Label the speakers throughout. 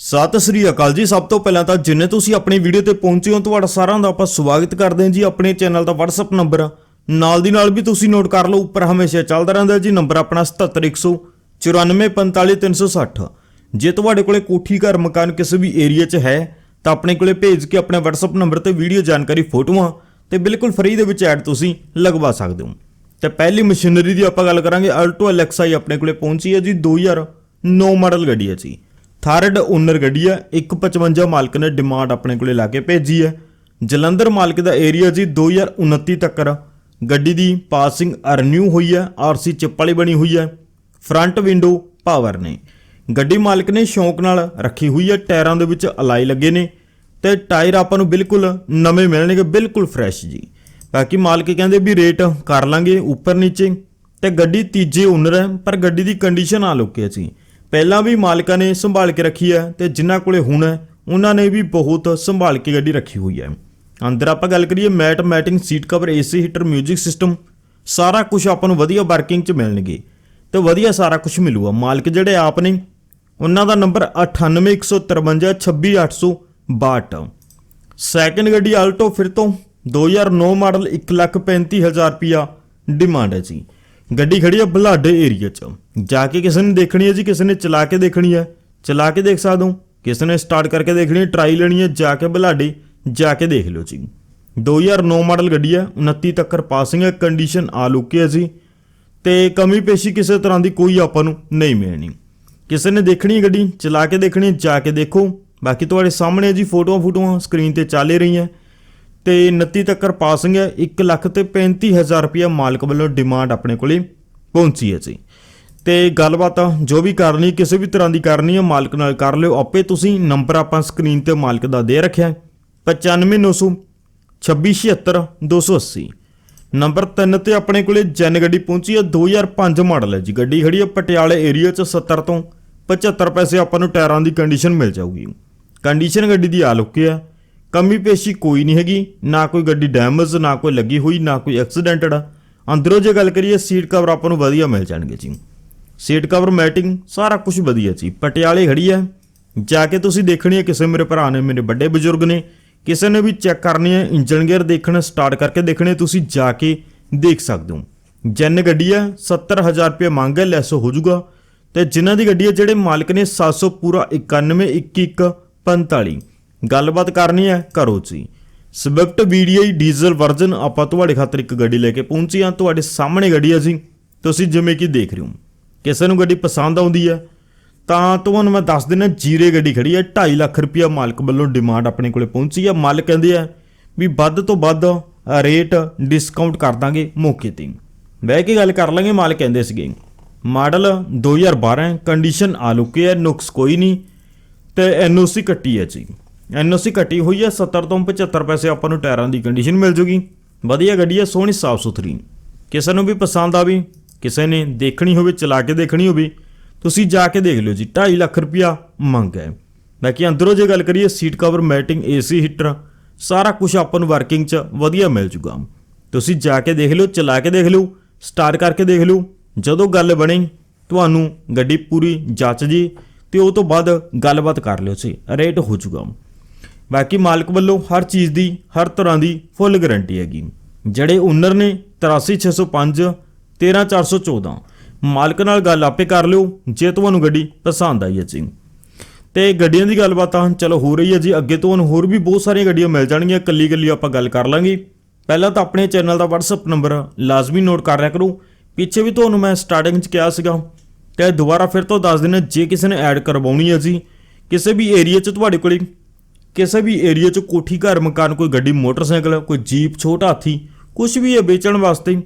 Speaker 1: ਸਤਿ ਸ੍ਰੀ ਅਕਾਲ ਜੀ। ਸਭ ਤੋਂ ਪਹਿਲਾਂ ਤਾਂ ਜਿੰਨੇ ਤੁਸੀਂ ਆਪਣੀ ਵੀਡੀਓ ਤੇ ਪਹੁੰਚੇ ਹੋ, ਤੁਹਾਡਾ ਸਾਰਿਆਂ ਦਾ ਆਪਾਂ ਸਵਾਗਤ ਕਰਦੇ ਹਾਂ ਜੀ ਆਪਣੇ ਚੈਨਲ ਦਾ WhatsApp ਨੰਬਰ ਨਾਲ ਦੀ ਨਾਲ ਵੀ ਤੁਸੀਂ ਨੋਟ ਕਰ ਲਓ, ਉੱਪਰ ਹਮੇਸ਼ਾ ਚੱਲਦਾ ਰਹਿੰਦਾ ਜੀ। ਨੰਬਰ ਆਪਣਾ 7710945360 ਜੇ ਤੁਹਾਡੇ ਕੋਲੇ ਕੋਠੀ, ਘਰ, ਮਕਾਨ ਕਿਸੇ ਵੀ ਏਰੀਆ 'ਚ ਹੈ, ਤਾਂ ਆਪਣੇ ਕੋਲੇ ਭੇਜ ਕੇ ਆਪਣੇ WhatsApp ਨੰਬਰ ਤੇ ਵੀਡੀਓ ਜਾਣਕਾਰੀ ਫੋਟੋਆਂ ਤੇ ਬਿਲਕੁਲ ਫ੍ਰੀ ਦੇ ਵਿੱਚ ਐਡ ਤੁਸੀਂ ਲਗਵਾ ਸਕਦੇ ਹੋ। ਤੇ ਪਹਿਲੀ ਮਸ਼ੀਨਰੀ ਦੀ ਆਪਾਂ ਗੱਲ ਕਰਾਂਗੇ ਅਲਟੋ ਅਲੈਕਸਾ ਹੀ ਆਪਣੇ ਕੋਲੇ ਪਹੁੰਚੀ ਹੈ ਜੀ 2009 ਮਾਡਲ ਗੱਡੀ ਹੈ ਜੀ। ਥਰਡ ਓਨਰ ਗੱਡੀ ਹੈ 155 ਮਾਲਕ ਨੇ ਡਿਮਾਂਡ ਆਪਣੇ ਕੋਲੇ ਲਾ ਕੇ ਭੇਜੀ ਹੈ ਜਲੰਧਰ ਮਾਲਕ ਦਾ ਏਰੀਆ ਜੀ 2029 ਤੱਕ ਗੱਡੀ ਦੀ ਪਾਸਿੰਗ ਅਰਨਿਊ ਹੋਈ ਹੈ ਆਰਸੀ ਚਿੱਪ ਵਾਲੀ ਬਣੀ ਹੋਈ ਹੈ ਫਰੰਟ ਵਿੰਡੋ ਪਾਵਰ ਨੇ। ਗੱਡੀ ਮਾਲਕ ਨੇ ਸ਼ੌਂਕ ਨਾਲ ਰੱਖੀ ਹੋਈ ਹੈ ਟਾਇਰਾਂ ਦੇ ਵਿੱਚ ਅਲਾਈ ਲੱਗੇ ਨੇ ਤੇ ਟਾਇਰ ਆਪਾਂ ਨੂੰ ਬਿਲਕੁਲ ਨਵੇਂ ਮਿਲਣਗੇ, ਬਿਲਕੁਲ ਫਰੈਸ਼ ਜੀ। ਬਾਕੀ ਮਾਲਕ ਕਹਿੰਦੇ ਵੀ ਰੇਟ ਕਰ ਲਾਂਗੇ, ਉੱਪਰ ਨੀਚੇ ਤੇ ਗੱਡੀ ਤੀਜੇ ਓਨਰ ਹੈ ਪਰ ਗੱਡੀ ਦੀ ਕੰਡੀਸ਼ਨ ਆ ਲੁੱਕੀ ਸੀ ਪਹਿਲਾਂ ਵੀ ਮਾਲਕਾਂ ਨੇ ਸੰਭਾਲ ਕੇ ਰੱਖੀ ਹੈ ਤੇ ਜਿਨ੍ਹਾਂ ਕੋਲੇ ਹੁਣ ਹੈ, ਉਹਨਾਂ ਨੇ ਵੀ ਬਹੁਤ ਸੰਭਾਲ ਕੇ ਗੱਡੀ ਰੱਖੀ ਹੋਈ ਹੈ। ਅੰਦਰ ਆਪਾਂ ਗੱਲ ਕਰੀਏ mat matting seat cover, AC heater 뮤직 system, ਸਾਰਾ ਕੁਝ ਆਪਾਂ ਨੂੰ ਵਧੀਆ ਵਰਕਿੰਗ 'ਚ ਮਿਲਣਗੇ ਤੇ ਵਧੀਆ ਸਾਰਾ ਕੁਝ ਮਿਲੂਗਾ। ਮਾਲਕ ਜਿਹੜੇ ਆਪ ਨੇ, ਉਹਨਾਂ ਦਾ ਨੰਬਰ 9815562862 ਸੈਕੰਡ ਗੱਡੀ ਆਲਟੋ ਫਿਰ ਤੋਂ 2009 ਮਾਡਲ 135000 ਰੁਪਿਆ ਡਿਮਾਂਡ ਹੈ ਜੀ। ਗੱਡੀ ਖੜੀ ਆ ਬਲਾਡੇ ਏਰੀਆ 'ਚ। ਜਾ ਕੇ ਕਿਸੇ ਨੇ ਦੇਖਣੀ ਹੈ ਜੀ ਕਿਸੇ ਨੇ ਚਲਾ ਕੇ ਦੇਖਣੀ ਹੈ। ਚਲਾ ਕੇ ਦੇਖ ਸਕਦੇ ਹੋ। ਕਿਸੇ ਨੇ ਸਟਾਰਟ ਕਰਕੇ ਦੇਖਣੀ ਹੈ ਟਰਾਈ ਲੈਣੀ ਹੈ ਜਾ ਕੇ ਬਲਾਡੇ ਜਾ ਕੇ ਦੇਖ ਲਿਓ ਜੀ। 2009 ਮਾਡਲ ਗੱਡੀ ਹੈ 29 ਤੱਕ ਪਾਸਿੰਗ ਹੈ ਕੰਡੀਸ਼ਨ ਆ ਲੁੱਕੀ ਹੈ ਜੀ। ਤੇ ਕਮੀ ਪੇਸ਼ੀ ਕਿਸੇ ਤਰ੍ਹਾਂ ਦੀ ਕੋਈ ਆਪਾਂ ਨੂੰ ਨਹੀਂ ਮਿਲਣੀ। ਕਿਸੇ ਨੇ ਦੇਖਣੀ ਹੈ ਗੱਡੀ ਚਲਾ ਕੇ ਦੇਖਣੀ ਹੈ, ਜਾ ਕੇ ਦੇਖੋ। ਬਾਕੀ ਤੁਹਾਡੇ ਸਾਹਮਣੇ ਹੈ ਜੀ ਫੋਟੋਆਂ ਫੋਟੋਆਂ ਸਕਰੀਨ ਤੇ ਚੱਲ ਹੀ ਰਹੀਆਂ। ਤੇ 29 ਤੱਕ ਪਾਸਿੰਗ ਹੈ। 1 ਲੱਖ ਤੇ 35000 ਰੁਪਇਆ ਮਾਲਕ ਵੱਲੋਂ ਡਿਮਾਂਡ ਆਪਣੇ ਕੋਲੇ ਪਹੁੰਚੀ ਹੈ ਜੀ। ਤੇ ਗੱਲਬਾਤ ਜੋ ਵੀ ਕਰਨੀ, ਕਿਸੇ ਵੀ ਤਰ੍ਹਾਂ ਦੀ ਕਰਨੀ ਹੈ, ਮਾਲਕ ਨਾਲ ਕਰ ਲਿਓ ਆਪੇ। ਤੁਸੀਂ ਨੰਬਰ ਆਪਾਂ ਸਕਰੀਨ ਤੇ ਮਾਲਕ ਦਾ ਦੇ ਰੱਖਿਆ 95900 2676 280 ਨੰਬਰ 3 ਤੇ ਆਪਣੇ ਕੋਲੇ ਜੈਨ ਗੱਡੀ ਪਹੁੰਚੀ ਹੈ। 2005 ਮਾਡਲ ਹੈ ਜੀ। ਗੱਡੀ ਖੜੀ ਹੈ ਪਟਿਆਲੇ ਏਰੀਆ ਚ 70 ਤੋਂ 75 ਪੈਸੇ ਆਪਾਂ ਨੂੰ ਟਾਇਰਾਂ ਦੀ ਕੰਡੀਸ਼ਨ ਮਿਲ ਜਾਊਗੀ। ਕੰਡੀਸ਼ਨ ਗੱਡੀ ਦੀ ਆ ਲੁੱਕੀ ਹੈ। ਕਮੀ ਪੇਸ਼ੀ ਕੋਈ ਨਹੀਂ ਹੈਗੀ, ਨਾ ਕੋਈ ਗੱਡੀ ਡੈਮੇਜ, ਨਾ ਕੋਈ ਲੱਗੀ ਹੋਈ, ਨਾ ਕੋਈ ਐਕਸੀਡੈਂਟਡ ਅੰਦਰੋਂ ਜੇ ਗੱਲ ਕਰੀਏ, ਸੀਟ ਕਵਰ ਆਪਾਂ ਨੂੰ ਵਧੀਆ ਮਿਲ ਜਾਣਗੇ ਜੀ। ਸੀਟ ਕਵਰ, ਮੈਟਿੰਗ, ਸਾਰਾ ਕੁਝ ਵਧੀਆ ਜੀ। ਪਟਿਆਲੇ ਖੜੀ ਹੈ ਜਾ ਕੇ ਤੁਸੀਂ ਦੇਖਣੀ ਹੈ ਕਿਸੇ ਮੇਰੇ ਭਰਾ ਨੇ, ਮੇਰੇ ਵੱਡੇ ਬਜ਼ੁਰਗ ਨੇ। ਕਿਸੇ ਨੇ ਵੀ ਚੈੱਕ ਕਰਨੀ ਹੈ ਇੰਜਨ ਗੇਅਰ ਦੇਖਣਾ, ਸਟਾਰਟ ਕਰਕੇ ਦੇਖਣੇ, ਤੁਸੀਂ ਜਾ ਕੇ ਦੇਖ ਸਕਦੇ ਹੋ। ਜੈਨ ਗੱਡੀ ਹੈ 70000 ਰੁਪਏ ਮੰਗ ਹੈ ਲੈਸ ਹੋ ਜਾਊਗਾ। ਤੇ ਜਿਨ੍ਹਾਂ ਦੀ ਗੱਡੀ ਹੈ ਜਿਹੜੇ ਮਾਲਕ ਨੇ 700 ਪੂਰਾ 91 21 45 ਗੱਲਬਾਤ ਕਰਨੀ ਹੈ ਕਰੋ ਜੀ। ਸਵਿਫਟ ਵੀਡੀਆਈ ਡੀਜ਼ਲ ਵਰਜ਼ਨ ਆਪਾਂ ਤੁਹਾਡੇ ਖਾਤਰ ਇੱਕ ਗੱਡੀ ਲੈ ਕੇ ਪਹੁੰਚੀ ਹਾਂ। ਤੁਹਾਡੇ ਸਾਹਮਣੇ ਗੱਡੀ ਹੈ ਜੀ। ਤੁਸੀਂ ਜਿਵੇਂ ਕਿ ਦੇਖ ਰਹੇ ਹੋ। ਕਿਸੇ ਨੂੰ ਗੱਡੀ ਪਸੰਦ ਆਉਂਦੀ ਹੈ, ਤਾਂ ਤੁਹਾਨੂੰ ਮੈਂ ਦੱਸ ਦਿੰਦਾ, ਜੀਰੇ ਗੱਡੀ ਖੜੀ ਹੈ। 2.5 ਲੱਖ ਰੁਪਇਆ ਮਾਲਕ ਵੱਲੋਂ ਡਿਮਾਂਡ ਆਪਣੇ ਕੋਲੇ ਪਹੁੰਚੀ ਹੈ। ਮਾਲਕ ਕਹਿੰਦੇ ਆ ਵੀ ਵੱਧ ਤੋਂ ਵੱਧ ਰੇਟ ਡਿਸਕਾਊਂਟ ਕਰ ਦਾਂਗੇ ਮੌਕੇ ਤੇ। ਬਹਿ ਕੇ ਗੱਲ ਕਰ ਲਾਂਗੇ, ਮਾਲਕ ਕਹਿੰਦੇ ਸੀਗੇ। ਮਾਡਲ 2012 ਕੰਡੀਸ਼ਨ ਆ ਹੈ ਨੁਕਸ ਕੋਈ ਨਹੀਂ, ਤੇ ਐਨਓਸੀ ਕੱਟੀ ਹੈ ਜੀ। ਐਨਓਸੀ ਘਟੀ ਹੋਈ ਹੈ 70 ਤੋਂ 75 ਪੈਸੇ ਆਪਾਂ ਨੂੰ ਟਾਇਰਾਂ ਦੀ ਕੰਡੀਸ਼ਨ ਮਿਲ ਜੂਗੀ। ਵਧੀਆ ਗੱਡੀ ਹੈ, ਸੋਹਣੀ, ਸਾਫ਼ ਸੁਥਰੀ। ਕਿਸੇ ਨੂੰ ਵੀ ਪਸੰਦ ਆਵੇ, ਕਿਸੇ ਨੇ ਦੇਖਣੀ ਹੋਵੇ, ਚਲਾ ਕੇ ਦੇਖਣੀ ਹੋਵੇ, ਤੁਸੀਂ ਜਾ ਕੇ ਦੇਖ ਲਿਓ ਜੀ 2.5 ਲੱਖ ਰੁਪਇਆ ਮੰਗ ਹੈ। ਬਾਕੀ ਅੰਦਰੋਂ ਜੇ ਗੱਲ ਕਰੀਏ, seat cover matting AC heater ਸਾਰਾ ਕੁਝ ਆਪਾਂ ਨੂੰ ਵਰਕਿੰਗ 'ਚ ਵਧੀਆ ਮਿਲ ਜੂਗਾ। ਤੁਸੀਂ ਜਾ ਕੇ ਦੇਖ ਲਿਓ, ਚਲਾ ਕੇ ਦੇਖ ਲਿਓ ਸਟਾਰਟ ਕਰਕੇ ਦੇਖ ਲਿਓ, ਜਦੋਂ ਗੱਲ ਬਣੀ, ਤੁਹਾਨੂੰ ਗੱਡੀ ਪੂਰੀ ਜੱਚ ਜੀ, ਤੇ ਉਹ ਤੋਂ ਬਾਅਦ ਗੱਲਬਾਤ ਕਰ ਲਿਓ ਸੀ ਰੇਟ ਹੋ ਜੂਗਾ। ਬਾਕੀ ਮਾਲਕ ਵੱਲੋਂ ਹਰ ਚੀਜ਼ ਦੀ, ਹਰ ਤਰ੍ਹਾਂ ਦੀ ਫੁੱਲ ਗਾਰੰਟੀ ਹੈਗੀ। ਜਿਹੜੇ ਓਨਰ ਨੇ 83605 13414 ਮਾਲਕ ਨਾਲ ਗੱਲ ਆਪੇ ਕਰ ਲਿਓ, ਜੇ ਤੁਹਾਨੂੰ ਗੱਡੀ ਪਸੰਦ ਆਈ ਹੈ ਜੀ। ਤੇ ਗੱਡੀਆਂ ਦੀ ਗੱਲਬਾਤ ਤਾਂ ਚਲੋ ਹੋ ਰਹੀ ਹੈ ਜੀ, ਅੱਗੇ ਤੁਹਾਨੂੰ ਹੋਰ ਵੀ ਬਹੁਤ ਸਾਰੀਆਂ ਗੱਡੀਆਂ ਮਿਲ ਜਾਣਗੀਆਂ ਕੱਲੀ ਕੱਲੀ ਆਪਾਂ ਗੱਲ ਕਰ ਲਾਂਗੇ। ਪਹਿਲਾਂ ਤਾਂ ਆਪਣੇ ਚੈਨਲ ਦਾ WhatsApp ਨੰਬਰ ਲਾਜ਼ਮੀ ਨੋਟ ਕਰ ਲਿਆ ਕਰੋ। ਪਿੱਛੇ ਵੀ ਤੁਹਾਨੂੰ ਮੈਂ ਸਟਾਰਟਿੰਗ 'ਚ ਕਿਹਾ ਸੀਗਾ, ਤੇ ਦੁਬਾਰਾ ਫਿਰ ਤੋਂ ਦੱਸ ਦਿੰਦਾ ਜੇ ਕਿਸੇ ਨੇ ਐਡ ਕਰਵਾਉਣੀ ਹੈ ਜੀ, ਕਿਸੇ ਵੀ ਏਰੀਆ 'ਚ ਤੁਹਾਡੇ ਕੋਲੇ ਕਿਸੇ ਵੀ ਏਰੀਆ 'ਚ ਕੋਠੀ ਘਰ ਮਕਾਨ, ਕੋਈ ਗੱਡੀ, ਮੋਟਰਸਾਈਕਲ, ਕੋਈ ਜੀਪ, ਛੋਟਾ ਹਾਥੀ ਕੁਝ ਵੀ ਹੈ ਵੇਚਣ ਵਾਸਤੇ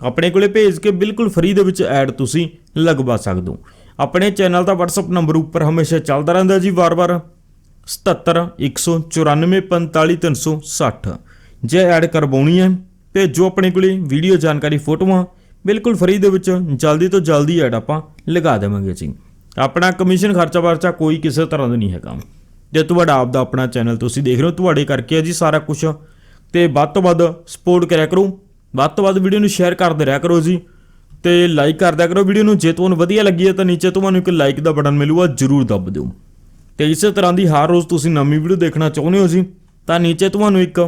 Speaker 1: ਆਪਣੇ ਕੋਲੇ ਭੇਜ ਕੇ ਬਿਲਕੁਲ ਫ੍ਰੀ ਦੇ ਵਿੱਚ ਐਡ ਤੁਸੀਂ ਲਗਵਾ ਸਕਦੇ ਹੋ। ਆਪਣੇ ਚੈਨਲ ਦਾ WhatsApp ਨੰਬਰ ਉੱਪਰ ਹਮੇਸ਼ਾ ਚੱਲਦਾ ਰਹਿੰਦਾ ਜੀ, ਵਾਰ-ਵਾਰ 77 194 45 360 ਜੇ ਐਡ ਕਰਵਾਉਣੀ ਹੈ, ਭੇਜੋ ਆਪਣੇ ਕੋਲੇ ਵੀਡੀਓ ਜਾਣਕਾਰੀ, ਫੋਟੋਆਂ, ਬਿਲਕੁਲ ਫ੍ਰੀ ਦੇ ਵਿੱਚ, ਜਲਦੀ ਤੋਂ ਜਲਦੀ ਐਡ ਆਪਾਂ ਲਗਾ ਦੇਵਾਂਗੇ ਜੀ। ਆਪਣਾ ਕਮਿਸ਼ਨ ਖਰਚਾ ਵਰਚਾ ਕੋਈ ਕਿਸੇ ਤਰ੍ਹਾਂ ਦਾ ਨਹੀਂ ਹੈਗਾ। ਜੇ ਤੁਹਾਡਾ ਆਪ ਦਾ ਆਪਣਾ ਚੈਨਲ ਤੁਸੀਂ ਦੇਖ ਰਹੇ ਹੋ, ਤੁਹਾਡੇ ਕਰਕੇ ਹੈ ਜੀ ਸਾਰਾ ਕੁਝ ਤੇ ਵੱਧ ਤੋਂ ਵੱਧ ਸਪੋਰਟ ਕਰਿਆ ਕਰੋ, ਵੱਧ ਤੋਂ ਵੱਧ ਵੀਡੀਓ ਨੂੰ ਸ਼ੇਅਰ ਕਰਦੇ ਰਿਹਾ ਕਰੋ ਜੀ। ਤੇ ਲਾਈਕ ਕਰਦਿਆ ਕਰੋ ਵੀਡੀਓ ਨੂੰ, ਜੇ ਤੁਹਾਨੂੰ ਵਧੀਆ ਲੱਗੀ ਹੈ ਤਾਂ ਨੀਚੇ ਤੁਹਾਨੂੰ ਇੱਕ ਲਾਈਕ ਦਾ ਬਟਨ ਮਿਲੂਗਾ, ਜਰੂਰ ਦੱਬ ਦਿਓ। ਤੇ ਇਸੇ ਤਰ੍ਹਾਂ ਦੀ ਹਰ ਰੋਜ਼ ਤੁਸੀਂ ਨਵੀਂ ਵੀਡੀਓ ਦੇਖਣਾ ਚਾਹੁੰਦੇ ਹੋ ਜੀ, ਤਾਂ ਨੀਚੇ ਤੁਹਾਨੂੰ ਇੱਕ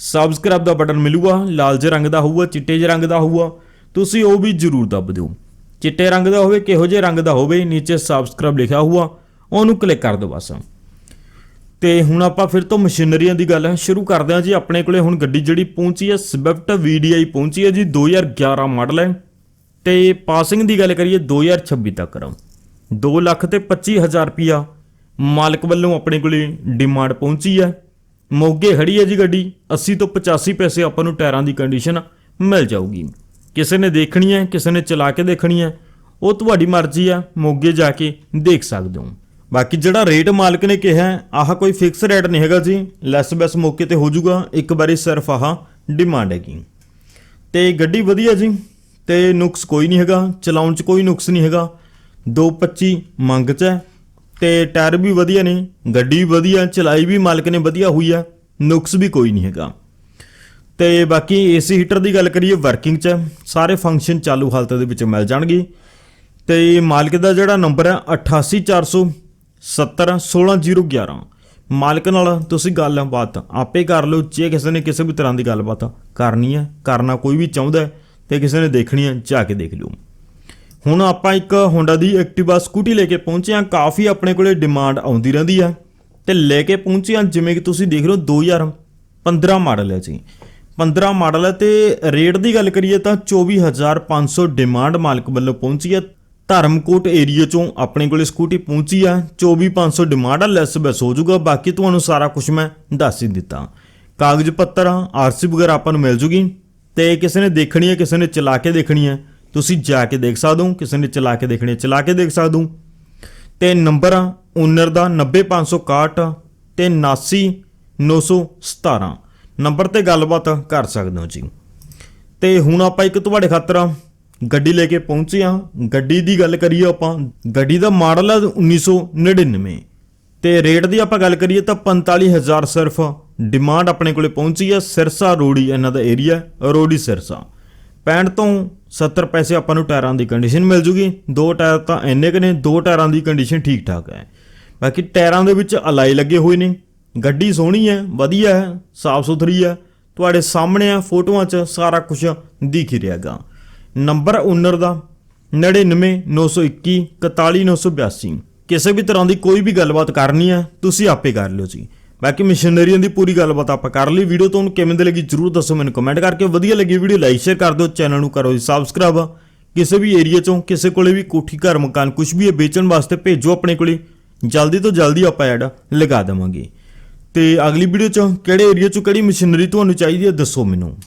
Speaker 1: ਸਬਸਕ੍ਰਾਈਬ ਦਾ ਬਟਨ ਮਿਲੂਗਾ, ਲਾਲ ਜਿਹੇ ਰੰਗ ਦਾ ਹੋਊਗਾ, ਚਿੱਟੇ ਜਿਹੇ ਰੰਗ ਦਾ ਹੋਊਗਾ, ਤੁਸੀਂ ਉਹ ਵੀ ਜ਼ਰੂਰ ਦੱਬ ਦਿਓ। ਚਿੱਟੇ ਰੰਗ ਦਾ ਹੋਵੇ, ਕਿਹੋ ਜਿਹੇ ਰੰਗ ਦਾ ਹੋਵੇ, ਨੀਚੇ ਸਬਸਕ੍ਰਾਈਬ ਲਿਖਿਆ ਹੋਊਗਾ, ਉਹਨੂੰ ਕਲਿੱਕ ਕਰ ਦਿਓ ਬਸ। ਤੇ ਹੁਣ ਆਪਾਂ ਫਿਰ ਤੋਂ ਮਸ਼ੀਨਰੀਆਂ ਦੀ ਗੱਲ ਸ਼ੁਰੂ ਕਰਦੇ ਹਾਂ ਜੀ। ਆਪਣੇ ਕੋਲੇ ਹੁਣ ਗੱਡੀ ਜਿਹੜੀ ਪਹੁੰਚੀ ਹੈ ਸਵਿਫਟ VDI ਪਹੁੰਚੀ ਹੈ ਜੀ 2011 ਮਾਡਲ ਹੈ। ਤੇ ਪਾਸਿੰਗ ਦੀ ਗੱਲ ਕਰੀਏ 2026 ਤੱਕ 2 ਲੱਖ ਤੇ 25000 ਰੁਪਿਆ ਮਾਲਕ ਵੱਲੋਂ ਆਪਣੇ ਕੋਲੇ ਡਿਮਾਂਡ ਪਹੁੰਚੀ ਹੈ। ਮੋਗੇ ਖੜੀ ਹੈ ਜੀ ਗੱਡੀ 80 ਤੋਂ 85 ਪੈਸੇ ਆਪਾਂ ਨੂੰ ਟਾਇਰਾਂ ਦੀ ਕੰਡੀਸ਼ਨ ਮਿਲ ਜਾਊਗੀ। ਕਿਸੇ ਨੇ ਦੇਖਣੀ ਹੈ, ਕਿਸੇ ਨੇ ਚਲਾ ਕੇ ਦੇਖਣੀ ਹੈ, ਉਹ ਤੁਹਾਡੀ ਮਰਜ਼ੀ ਆ ਮੋਗੇ ਜਾ ਕੇ ਦੇਖ ਸਕਦੇ ਹੋ। ਬਾਕੀ ਜਿਹੜਾ ਰੇਟ ਮਾਲਕ ਨੇ ਕਿਹਾ ਆਹ ਕੋਈ ਫਿਕਸ ਰੇਟ ਨਹੀਂ ਹੈਗਾ ਜੀ। ਲੈਸ ਬੈਸ ਮੌਕੇ ਤੇ ਹੋ ਜਾਊਗਾ ਇੱਕ ਵਾਰੀ ਸਿਰਫ ਆਹ ਡਿਮਾਂਡ ਹੈਗੀ। ਤੇ ਗੱਡੀ ਵਧੀਆ ਜੀ। ਤੇ ਨੁਕਸ ਕੋਈ ਨਹੀਂ ਹੈਗਾ। ਚਲਾਉਣ 'ਚ ਕੋਈ ਨੁਕਸ ਨਹੀਂ ਹੈਗਾ। 225 ਮੰਗ 'ਚ ਹੈ। ਤੇ ਟਾਇਰ ਵੀ ਵਧੀਆ ਨੇ। ਗੱਡੀ ਵੀ ਵਧੀਆ, ਚਲਾਈ ਵੀ ਮਾਲਕ ਨੇ, ਵਧੀਆ ਹੋਈ ਹੈ ਨੁਕਸ ਵੀ ਕੋਈ ਨਹੀਂ ਹੈਗਾ। ਤੇ ਬਾਕੀ ਏਸੀ ਹੀਟਰ ਦੀ ਗੱਲ ਕਰੀਏ ਵਰਕਿੰਗ 'ਚ ਹੈ। ਸਾਰੇ ਫੰਕਸ਼ਨ ਚਾਲੂ ਹਾਲਤ ਦੇ ਵਿੱਚ ਮਿਲ ਜਾਣਗੇ। ਤੇ ਮਾਲਕ ਦਾ ਜਿਹੜਾ ਨੰਬਰ ਹੈ 88470 16011 ਮਾਲਕ ਨਾਲ ਤੁਸੀਂ ਗੱਲਬਾਤ ਆਪੇ ਕਰ ਲਓ, ਜੇ ਕਿਸੇ ਨੇ ਕਿਸੇ ਵੀ ਤਰ੍ਹਾਂ ਦੀ ਗੱਲਬਾਤ ਕਰਨੀ ਹੈ, ਕਰਨਾ ਕੋਈ ਵੀ ਚਾਹੁੰਦਾ ਹੈ ਤੇ ਕਿਸੇ ਨੇ ਦੇਖਣੀ ਹੈ, ਜਾ ਕੇ ਦੇਖ ਲਿਓ। ਹੁਣ ਆਪਾਂ ਇੱਕ ਹੋਂਡਾ ਦੀ ਐਕਟਿਵਾ ਸਕੂਟੀ ਲੈ ਕੇ ਪਹੁੰਚੇ ਹਾਂ। ਕਾਫੀ ਆਪਣੇ ਕੋਲੇ ਡਿਮਾਂਡ ਆਉਂਦੀ ਰਹਿੰਦੀ ਹੈ ਤੇ ਲੈ ਕੇ ਪਹੁੰਚੇ ਹਾਂ, ਜਿਵੇਂ ਕਿ ਤੁਸੀਂ ਦੇਖ ਰਹੇ ਹੋ 2015 ਮਾਡਲ ਹੈ ਜੀ। 15 ਮਾਡਲ ਹੈ ਤੇ ਰੇਟ ਦੀ ਗੱਲ ਕਰੀਏ ਤਾਂ 24500 ਡਿਮਾਂਡ ਮਾਲਕ ਵੱਲੋਂ ਪਹੁੰਚੀ ਹੈ। ਧਰਮਕੋਟ ਏਰੀਆ ਚੋਂ ਆਪਣੇ ਕੋਲੇ ਸਕੂਟੀ ਪਹੁੰਚੀ ਆ। 24500 ਡਿਮਾਂਡ ਆ ਲੈਸ ਬੈਸ ਹੋ ਜਾਊਗਾ। ਬਾਕੀ ਤੁਹਾਨੂੰ ਸਾਰਾ ਕੁਝ ਮੈਂ ਦੱਸ ਹੀ ਦਿੱਤਾ। ਕਾਗਜ਼ ਪੱਤਰ ਆਰਸੀ ਵਗੈਰਾ ਆਪਾਂ ਨੂੰ ਮਿਲ ਜੂਗੀ। ਤੇ ਕਿਸੇ ਨੇ ਦੇਖਣੀ ਹੈ ਕਿਸੇ ਨੇ ਚਲਾ ਕੇ ਦੇਖਣੀ ਹੈ ਤੁਸੀਂ ਜਾ ਕੇ ਦੇਖ ਸਕਦੇ ਹੋ, ਕਿਸੇ ਨੇ ਚਲਾ ਕੇ ਦੇਖਣੀ ਹੈ ਚਲਾ ਕੇ ਦੇਖ ਸਕਦੇ ਹੋ। ਤੇ ਨੰਬਰ ਆ ਓਨਰ ਦਾ 90561 ਤੇ 79917 ਨੰਬਰ ਤੇ ਗੱਲਬਾਤ ਕਰ ਸਕਦੇ ਹੋ ਜੀ। ਤੇ ਹੁਣ ਆਪਾਂ ਇੱਕ ਤੁਹਾਡੇ ਖਾਤਰ ਗੱਡੀ ਲੈ ਕੇ ਪਹੁੰਚੇ ਆ ਗੱਡੀ ਦੀ ਗੱਲ ਕਰੀਏ ਆਪਾਂ, ਗੱਡੀ ਦਾ ਮਾਡਲ ਹੈ 1999 ਤੇ ਰੇਟ ਦੀ ਆਪਾਂ ਗੱਲ ਕਰੀਏ ਤਾਂ 45000 ਸਿਰਫ ਡਿਮਾਂਡ ਆਪਣੇ ਕੋਲੇ ਪਹੁੰਚੀ ਹੈ ਸਿਰਸਾ ਰੋੜੀ ਇਹਨਾਂ ਦਾ ਏਰੀਆ, ਰੋੜੀ ਸਿਰਸਾ। 65 ਤੋਂ 70 ਪੈਸੇ ਆਪਾਂ ਨੂੰ ਟਾਇਰਾਂ ਦੀ ਕੰਡੀਸ਼ਨ ਮਿਲ ਜੂਗੀ। ਦੋ ਟਾਇਰ ਤਾਂ ਇੰਨੇ ਕੁ ਨੇ, ਦੋ ਟਾਇਰਾਂ ਦੀ ਕੰਡੀਸ਼ਨ ਠੀਕ ਠਾਕ ਹੈ। ਬਾਕੀ ਟਾਇਰਾਂ ਦੇ ਵਿੱਚ ਅਲਾਈ ਲੱਗੇ ਹੋਏ ਨੇ। ਗੱਡੀ ਸੋਹਣੀ ਹੈ, ਵਧੀਆ ਹੈ ਸਾਫ਼ ਸੁਥਰੀ ਹੈ। ਤੁਹਾਡੇ ਸਾਹਮਣੇ ਆ, ਫੋਟੋਆਂ 'ਚ ਸਾਰਾ ਕੁਝ ਦਿਖ ਹੀ ਰਿਹਾਗਾ ਨੰਬਰ ਓਨਰ ਦਾ 99921 41982 ਕਿਸੇ ਵੀ ਤਰ੍ਹਾਂ ਦੀ ਕੋਈ ਵੀ ਗੱਲਬਾਤ ਕਰਨੀ ਹੈ ਤੁਸੀਂ ਆਪੇ ਕਰ ਲਿਓ ਜੀ। ਬਾਕੀ ਮਸ਼ੀਨਰੀਆਂ ਦੀ ਪੂਰੀ ਗੱਲਬਾਤ ਆਪਾਂ ਕਰ ਲਈ। ਵੀਡੀਓ ਤੁਹਾਨੂੰ ਕਿਵੇਂ ਦੀ ਲੱਗੀ ਜਰੂਰ ਦੱਸੋ ਮੈਨੂੰ ਕਮੈਂਟ ਕਰਕੇ। ਵਧੀਆ ਲੱਗੀ ਵੀਡੀਓ ਲਾਈਕ ਸ਼ੇਅਰ ਕਰ ਦਿਓ। ਚੈਨਲ ਨੂੰ ਕਰੋ ਜੀ ਸਬਸਕ੍ਰਾਈਬ ਕਿਸੇ ਵੀ ਏਰੀਆ ਚੋਂ ਕਿਸੇ ਕੋਲੇ ਵੀ ਕੋਠੀ, ਘਰ, ਮਕਾਨ ਕੁਝ ਵੀ ਹੈ ਵੇਚਣ ਵਾਸਤੇ ਭੇਜੋ ਆਪਣੇ ਕੋਲੇ। ਜਲਦੀ ਤੋਂ ਜਲਦੀ ਆਪਾਂ ਐਡ ਲਗਾ ਦੇਵਾਂਗੇ। ਤੇ ਅਗਲੀ ਵੀਡੀਓ ਚ ਕਿਹੜੇ ਏਰੀਆ ਚ ਕਿਹੜੀ ਮਸ਼ੀਨਰੀ ਤੁਹਾਨੂੰ ਚਾਹੀਦੀ ਹੈ ਦੱਸੋ ਮੈਨੂੰ।